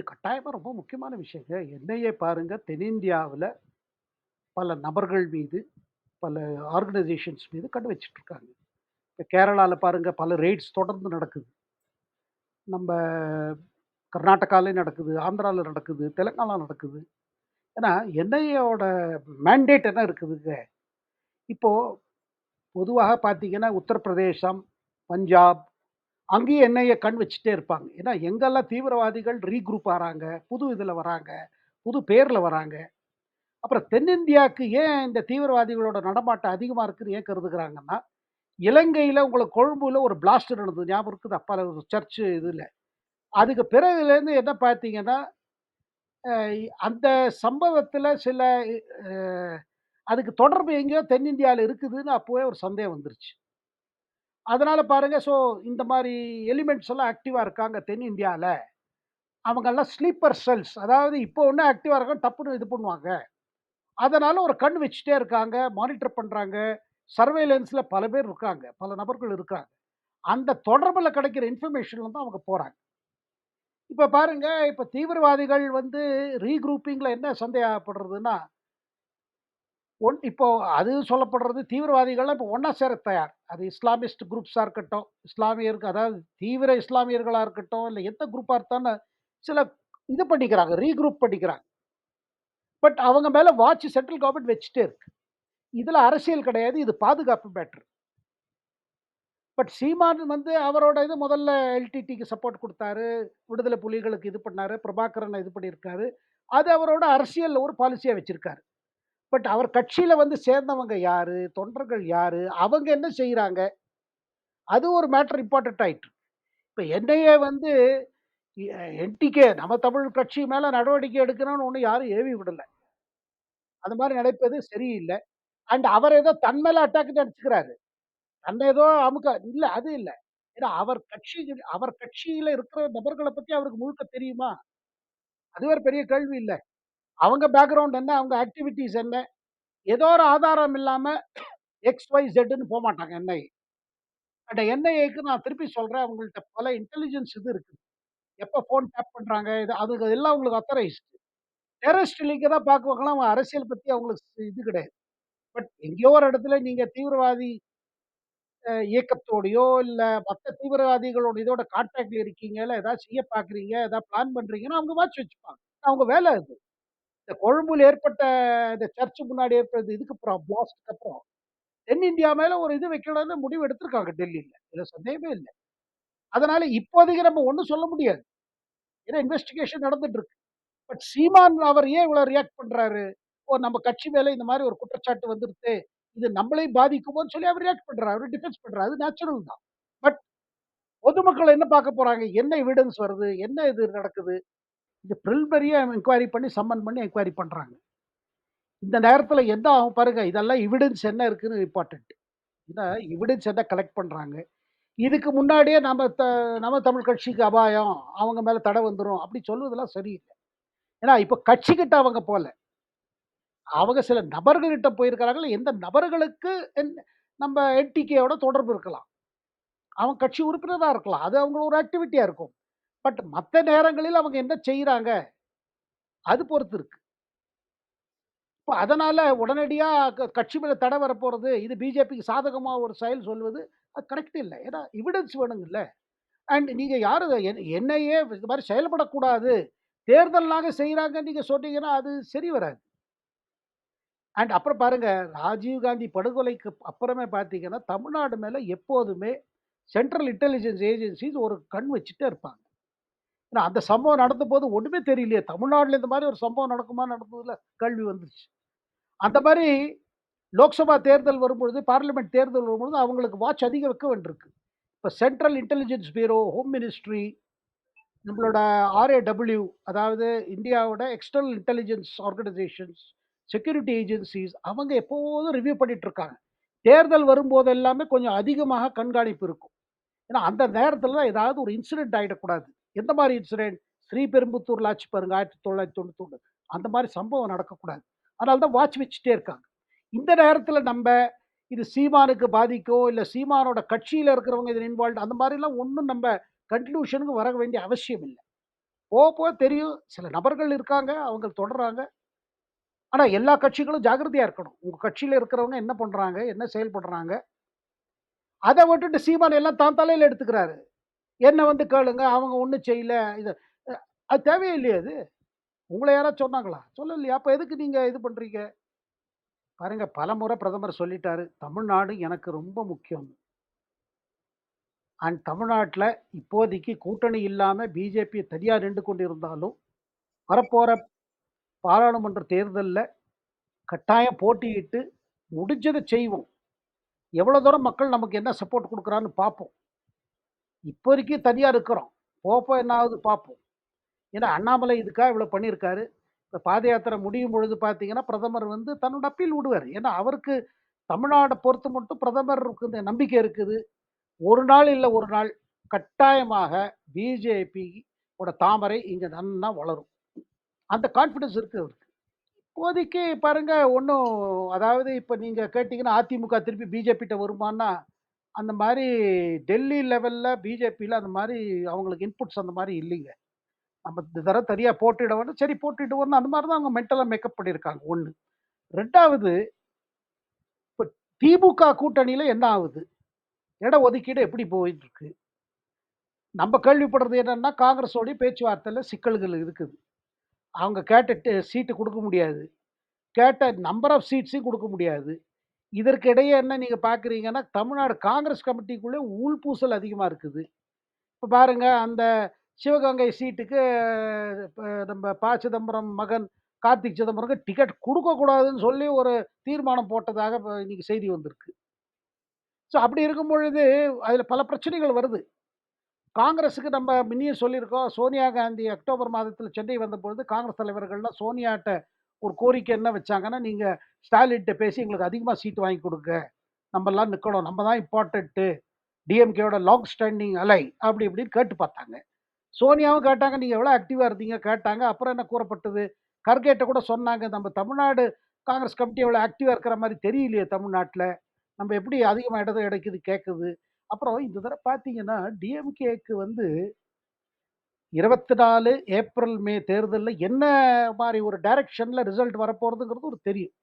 இது கட்டாயமாக ரொம்ப முக்கியமான விஷயங்க. என்ஐஏ பாருங்கள் தென்னிந்தியாவில் பல நபர்கள் மீது, பல ஆர்கனைசேஷன்ஸ் மீது கண்டு வச்சிட்ருக்காங்க இப்போ கேரளாவில் பாருங்கள் பல ரெய்ட்ஸ் தொடர்ந்து நடக்குது. நம்ம கர்நாடகாலே நடக்குது, ஆந்திராவில் நடக்குது, தெலுங்கானால நடக்குது. ஏன்னா என்ஐஏவோட மேண்டேட் என்ன இருக்குதுங்க, இப்போது பொதுவாக பார்த்தீங்கன்னா, உத்தரப்பிரதேசம், பஞ்சாப் அங்கேயும் என்ஐஏ கண் வச்சுட்டே இருப்பாங்க. ஏன்னா எங்கெல்லாம் தீவிரவாதிகள் ரீக்ரூப் ஆகிறாங்க புது இதில் வராங்க, புது பேரில் வராங்க. அப்புறம் தென்னிந்தியாவுக்கு ஏன் இந்த தீவிரவாதிகளோட நடமாட்டம் அதிகமாக இருக்குன்னு ஏன் கருதுகிறாங்கன்னா, இலங்கையில் உங்களுக்கு கொழும்புல ஒரு பிளாஸ்ட் நடந்தது. ஞாபகம் இருக்குதா? பல சர்ச்சு இதில் அதுக்கு பிறகுலேருந்து என்ன பார்த்தீங்கன்னா, அந்த சம்பவத்தில் சில அதுக்கு தொடர்பு எங்கேயோ தென்னிந்தியாவில் இருக்குதுன்னு அப்போவே ஒரு சந்தேகம் வந்துருச்சு. அதனால் பாருங்க, ஸோ இந்த மாதிரி எலிமெண்ட்ஸ் எல்லாம் ஆக்டிவாக இருக்காங்க தென்னிந்தியாவில் அவங்கெல்லாம் ஸ்லீப்பர் செல்ஸ் அதாவது இப்போ ஒன்றும் ஆக்டிவாக இருக்காங்க, டப்புன்னு இது பண்ணுவாங்க. அதனால் ஒரு கண் வச்சுட்டே இருக்காங்க, மானிட்டர் பண்ணுறாங்க சர்வேலன்ஸில் பல பேர் இருக்காங்க. பல நபர்கள் இருக்காங்க. அந்த தொடர்புல கிடைக்கிற இன்ஃபர்மேஷன் தான் அவங்க போகிறாங்க இப்போ பாருங்கள் இப்போ தீவிரவாதிகள் வந்து ரீக்ரூப்பிங்கில் என்ன சந்தேகப்படுறதுன்னா ஒன் இப்போ அது சொல்லப்படுறது தீவிரவாதிகள்லாம் இப்போ ஒன்றா சேர தயார். அது இஸ்லாமிஸ்ட் குரூப்ஸாக இருக்கட்டும், இஸ்லாமியருக்கு அதாவது தீவிர இஸ்லாமியர்களாக இருக்கட்டும், இல்லை எந்த குரூப்பாக இருந்தாலும் சில இது பண்ணிக்கிறாங்க, ரீக்ரூப் பண்ணிக்கிறாங்க. பட் அவங்க மேலே வாட்ச் சென்ட்ரல் கவர்மெண்ட் வச்சுட்டே இருக்கு. இதில் அரசியல் கிடையாது. இது பாதுகாப்பு மேட்ரு பட் சீமான் வந்து அவரோட இது முதல்ல எல்டிடிக்கு சப்போர்ட் கொடுத்தாரு விடுதலை புலிகளுக்கு இது பண்ணார் பிரபாகரனை இது பண்ணியிருக்காரு. அது அவரோட அரசியல் ஒரு பாலிசியாக வச்சுருக்காரு பட் அவர் கட்சியில் வந்து சேர்ந்தவங்க யார்? தொண்டர்கள் யார்? அவங்க என்ன செய்கிறாங்க அது ஒரு மேட்டர் இம்பார்ட்டண்ட் ஆயிட்டு. இப்போ என்னையே வந்து எ என்டிகே நம்ம தமிழ் கட்சி மேலே நடவடிக்கை எடுக்கணும்னு ஒன்று யாரும் ஏவி விடலை. அந்த மாதிரி நினைப்பது சரியில்லை. அண்ட் அவர் ஏதோ தன் மேலே அட்டாக் நினச்சிக்கிறாரு. தன்னை ஏதோ அமுக்க இல்லை அது இல்லை. ஏன்னா அவர் கட்சி அவர் கட்சியில் இருக்கிற நபர்களை பற்றி அவருக்கு முழுக்க தெரியுமா? அது ஒரு பெரிய கேள்வி இல்லை. அவங்க பேக்ரவுண்ட் என்ன? அவங்க ஆக்டிவிட்டீஸ் என்ன? ஏதோ ஒரு ஆதாரம் இல்லாமல் எக்ஸ், ஒய், ஜெட்டுன்னு போக மாட்டாங்க என்ஐஏ. அந்த என்ஐஏக்கு நான் திருப்பி சொல்கிறேன் அவங்கள்ட்ட பல இன்டெலிஜென்ஸ் இது இருக்குது எப்போ ஃபோன் டேப் பண்ணுறாங்க இது அது எல்லாம் அவங்களுக்கு அத்தரைஸ்டு டெரரிஸ்ட் லீக்கை தான் பார்க்குவாங்களா அவங்க அரசியல் பற்றி அவங்களுக்கு இது கிடையாது. பட் எங்கேயோ ஒரு இடத்துல நீங்கள் தீவிரவாதி இயக்கத்தோடையோ இல்லை மற்ற தீவிரவாதிகளோட இதோட கான்டாக்டில் இருக்கீங்க, இல்ல ஏதாவது செய்ய பார்க்குறீங்க ஏதாவது பிளான் பண்ணுறீங்கன்னா அவங்க வாட்ச் வச்சுப்பாங்க. அவங்க வேலை அது. இந்த கொழும்புல ஏற்பட்ட இந்த சர்ச் முன்னாடி ஏற்பட்டது இதுக்கு அப்புறம் பிளாஸ்ட்க்கு அப்புறம், தென்னிந்தியா மேல ஒரு இது வைக்கணும்னு முடிவு எடுத்திருக்காங்க டெல்லியில இதுல சந்தேகமே இல்லை அதனால இப்போதைக்கு நம்ம ஒன்றும் சொல்ல முடியாது. ஏன்னா இன்வெஸ்டிகேஷன் நடந்துட்டு இருக்கு. பட் சீமான் அவர் ஏன் இவ்வளோ ரியாக்ட் பண்றாரு? ஓ! நம்ம கட்சி மேல இந்த மாதிரி ஒரு குற்றச்சாட்டு வந்துருச்சு. இது நம்மளையும் பாதிக்குமோன்னு சொல்லி அவர் ரியாக்ட் பண்றாரு. அவர் டிஃபென்ஸ் பண்றாரு. அது நேச்சுரல் தான். பட் பொதுமக்கள் என்ன பார்க்க போறாங்க? என்ன எவிடன்ஸ் வருது? என்ன இது நடக்குது? இந்த பிரில்பரியை என்கொயரி பண்ணி சம்மன் பண்ணி என்கொயரி பண்ணுறாங்க இந்த நேரத்தில் என்ன ஆகும் பாருங்க. இதெல்லாம் எவிடன்ஸ் என்ன இருக்குன்னு இம்பார்ட்டண்ட் ஏன்னா எவிடன்ஸ் என்ன கலெக்ட் பண்ணுறாங்க இதுக்கு முன்னாடியே நம்ம த நம்ம தமிழ் கட்சிக்கு அபாயம். அவங்க மேலே தடை வந்துடும் அப்படி சொல்வதெல்லாம் சரியில்லை ஏன்னா இப்போ கட்சிக்கிட்ட அவங்க போகல அவங்க சில நபர்கள்கிட்ட போயிருக்கிறாங்களே எந்த நபர்களுக்கு என் நம்ம என்டிகேயோட தொடர்பு இருக்கலாம். அவன் கட்சி உறுப்பினராக இருக்கலாம். அது அவங்களோட ஒரு ஆக்டிவிட்டியாக இருக்கும். பட் மற்ற நேரங்களில் அவங்க என்ன செய்கிறாங்க அது பொறுத்து இருக்கு. இப்போ அதனால் உடனடியாக க கட்சி மேல தடை வரப்போகிறது இது பிஜேபிக்கு சாதகமாக ஒரு செயல் சொல்வது, அது கரெக்ட் இல்லை ஏன்னா எவிடன்ஸ் வேணுங்கல்ல. அண்ட் நீங்கள் யார் என்னையே இது மாதிரி செயல்படக்கூடாது. தேர்தல்னாக செய்கிறாங்கன்னு நீங்கள் சொன்னீங்கன்னா, அது சரி வராது. அண்ட் அப்புறம் பாருங்க, ராஜீவ் காந்தி படுகொலைக்கு அப்புறமே பார்த்தீங்கன்னா, தமிழ்நாடு மேலே எப்போதுமே சென்ட்ரல் இன்டெலிஜென்ஸ் ஏஜென்சிஸ் ஒரு கண் வச்சுட்டே இருப்பாங்க. ஏன்னா அந்த சம்பவம் நடந்தபோது ஒன்றுமே தெரியலையே. தமிழ்நாடுல இந்த மாதிரி ஒரு சம்பவம் நடக்குமா? நடந்ததுல கேள்வி வந்துருச்சு. அந்த மாதிரி லோக்சபா தேர்தல் வரும்பொழுது, பார்லிமெண்ட் தேர்தல் வரும்பொழுது அவங்களுக்கு வாட்ச் அதிகம் வைக்க வேண்டியிருக்கு. இப்போ central intelligence bureau, home ministry, நம்மளோட ஆர்ஏடபிள்யூ அதாவது இந்தியாவோட external intelligence organisations, security agencies அவங்க எப்போதும் ரிவ்யூ பண்ணிட்டு இருக்காங்க. தேர்தல் வரும்போது எல்லாமே கொஞ்சம் அதிகமாக கண்காணிப்பு இருக்கும். ஏன்னா அந்த நேரத்தில் தான் ஏதாவது ஒரு இன்சிடென்ட் ஆகிடக்கூடாது எந்த மாதிரி இன்சிடென்ட்? ஸ்ரீபெரும்புத்தூர் ஆச்சு பாருங்க 1991 அந்த மாதிரி சம்பவம் நடக்கக்கூடாது. அதனால தான் வாட்ச் வச்சுட்டே இருக்காங்க. இந்த நேரத்தில் நம்ம இது சீமானுக்கு பாதிக்கோ இல்லை சீமானோட கட்சியில் இருக்கிறவங்க இதில் இன்வால்வ் அந்த மாதிரிலாம் ஒன்றும் நம்ம கன்க்ளூஷனுக்கு வர வேண்டிய அவசியம் இல்லை போக போக தெரியும். சில நபர்கள் இருக்காங்க. அவங்க தொடர்றாங்க. ஆனால் எல்லா கட்சிகளும் ஜாகிரதையாக இருக்கணும். உங்கள் கட்சியில் இருக்கிறவங்க என்ன பண்ணுறாங்க என்ன செயல்படுறாங்க? அதை விட்டுட்டு சீமான் எல்லாம் தான் தலையில் எடுத்துக்கிறாரு. என்னை வந்து கேளுங்க. அவங்க ஒன்றும் செய்யல. இது அது தேவையில்லையே அது. உங்களை யாராவது சொன்னாங்களா? சொல்லலையா? அப்போ எதுக்கு நீங்கள் இது பண்ணுறீங்க பாருங்க பலமுறை பிரதமர் சொல்லிட்டாரு. தமிழ்நாடு எனக்கு ரொம்ப முக்கியம். அண்ட் தமிழ்நாட்டில் இப்போதைக்கு கூட்டணி இல்லாமல் பிஜேபி தனியாக நின்று கொண்டிருந்தாலும், வரப்போகிற பாராளுமன்ற தேர்தலில் கட்டாயம் போட்டியிட்டு முடிஞ்சதை செய்வோம். எவ்வளோ தூரம் மக்கள் நமக்கு என்ன சப்போர்ட் கொடுக்குறான்னு பார்ப்போம். இப்போதைக்கு தனியாக இருக்கிறோம். போப்போம் என்ன ஆகுது பார்ப்போம். ஏன்னா அண்ணாமலை இதுக்காக இவ்வளோ பண்ணியிருக்காரு. இப்போ பாத யாத்திரை முடியும் பொழுது பார்த்தீங்கன்னா, பிரதமர் வந்து தன்னோட அப்பீல் விடுவார் ஏன்னா அவருக்கு தமிழ்நாடை பொறுத்து மட்டும் பிரதமருக்கு இந்த நம்பிக்கை இருக்குது. ஒரு நாள் இல்லை ஒரு நாள் கட்டாயமாக பிஜேபி ஓட தாமரை இங்கே நன்னா வளரும். அந்த கான்ஃபிடன்ஸ் இருக்குது அவருக்கு. இப்போதைக்கு பாருங்க ஒன்றும் அதாவது இப்போ நீங்கள் கேட்டிங்கன்னா அதிமுக திருப்பி பிஜேபிட்ட வருமான்னா, அந்த மாதிரி டெல்லி லெவலில் பிஜேபியில் அந்த மாதிரி அவங்களுக்கு இன்புட்ஸ் அந்த மாதிரி இல்லைங்க. நம்ம இந்த தடவ தனியா போட்டியிட சரி போட்டியிடுவோம்னு அந்த மாதிரி தான் அவங்க மென்டலாக மேக்கப் பண்ணியிருக்காங்க ஒன்று ரெண்டாவது இப்போ திமுக கூட்டணியில் என்ன ஆகுது இட ஒதுக்கீடு எப்படி போயிட்டு இருக்கு? நம்ம கேள்விப்படுறது என்னன்னா, காங்கிரஸோடைய பேச்சுவார்த்தையில் சிக்கல்கள் இருக்குது. அவங்க கேட்ட சீட்டு கொடுக்க முடியாது. கேட்ட நம்பர் ஆஃப் சீட்ஸையும் கொடுக்க முடியாது. இதற்கு இடையே என்ன நீங்க பார்க்குறீங்கன்னா, தமிழ்நாடு காங்கிரஸ் கமிட்டிக்குள்ளே உள்பூசல் அதிகமா இருக்குது. இப்போ பாருங்க அந்த சிவகங்கை சீட்டுக்கு நம்ம ப. சிதம்பரம் மகன் கார்த்திக் சிதம்பரம்க்கு டிக்கெட் கொடுக்கக்கூடாதுன்னு சொல்லி ஒரு தீர்மானம் போட்டதாக இப்போ இன்னைக்கு செய்தி வந்திருக்கு. ஸோ அப்படி இருக்கும் பொழுது, அதில் பல பிரச்சனைகள் வருது. காங்கிரஸுக்கு நம்ம முன்னே சொல்லியிருக்கோம். சோனியா காந்தி அக்டோபர் மாதத்தில் சென்னை வந்தபொழுது காங்கிரஸ் தலைவர்கள்லாம் சோனியாட்ட ஒரு கோரிக்கை என்ன வச்சாங்கன்னா, நீங்கள் ஸ்டாலின்ட்ட பேசி எங்களுக்கு அதிகமாக சீட் வாங்கி கொடுங்க நம்மலாம் நிற்கணும் நம்ம தான் இம்பார்ட்டண்ட்டு டிஎம்கேயோட லாங் ஸ்டாண்டிங் அலை அப்படி இப்படின்னு கேட்டு பார்த்தாங்க. சோனியாவும் கேட்டாங்க. நீங்கள் எவ்வளோ ஆக்டிவாக இருந்தீங்க கேட்டாங்க. அப்புறம் என்ன கூறப்பட்டது? கர்கேட்ட கூட சொன்னாங்க. நம்ம தமிழ்நாடு காங்கிரஸ் கமிட்டி எவ்வளோ ஆக்டிவாக இருக்கிற மாதிரி தெரியலையே தமிழ்நாட்டில் நம்ம எப்படி அதிகமாக இடம் கிடைக்குது கேட்குது. அப்புறம் இந்த தடவை பார்த்தீங்கன்னா, டிஎம்கேக்கு வந்து 24 ஏப்ரல், மே தேர்தலில் என்ன மாதிரி ஒரு டைரக்ஷனில் ரிசல்ட் வரப்போகிறதுங்கிறது ஒரு தெரியும்.